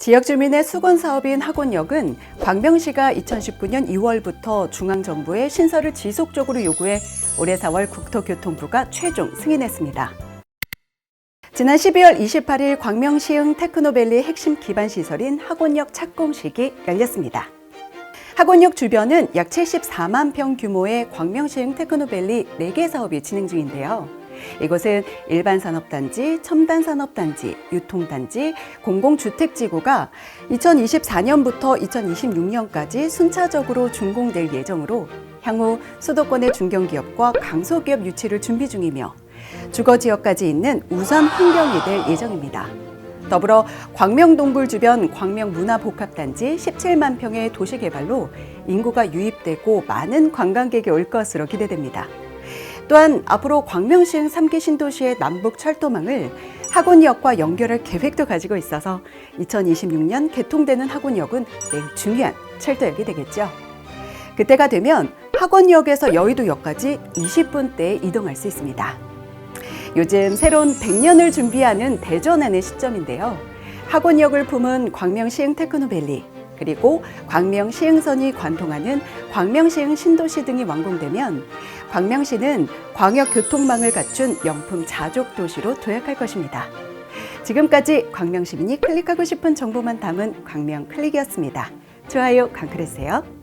지역 주민의 수건 사업인 학원역은 광명시가 2019년 2월부터 중앙정부에 신설을 지속적으로 요구해 올해 4월 국토교통부가 최종 승인했습니다. 지난 12월 28일 광명시흥 테크노밸리 핵심 기반 시설인 학원역 착공식이 열렸습니다. 학원역 주변은 약 74만 평 규모의 광명시흥 테크노밸리 4개 사업이 진행 중인데요. 이곳은 일반 산업단지, 첨단 산업단지, 유통단지, 공공주택지구가 2024년부터 2026년까지 순차적으로 준공될 예정으로 향후 수도권의 중견기업과 강소기업 유치를 준비 중이며 주거 지역까지 있는 우선 환경이 될 예정입니다. 더불어 광명동굴 주변 광명문화복합단지 17만 평의 도시 개발로 인구가 유입되고 많은 관광객이 올 것으로 기대됩니다. 또한 앞으로 광명시흥 3기 신도시의 남북 철도망을 학원역과 연결할 계획도 가지고 있어서 2026년 개통되는 학원역은 매우 중요한 철도역이 되겠죠. 그때가 되면 학원역에서 여의도역까지 20분대에 이동할 수 있습니다. 요즘 새로운 100년을 준비하는 대전하는 시점인데요. 학원역을 품은 광명 시흥 테크노밸리 그리고 광명 시흥선이 관통하는 광명시흥 신도시 등이 완공되면 광명시는 광역 교통망을 갖춘 명품 자족 도시로 도약할 것입니다. 지금까지 광명 시민이 클릭하고 싶은 정보만 담은 광명 클릭이었습니다. 좋아요, 강클했어요.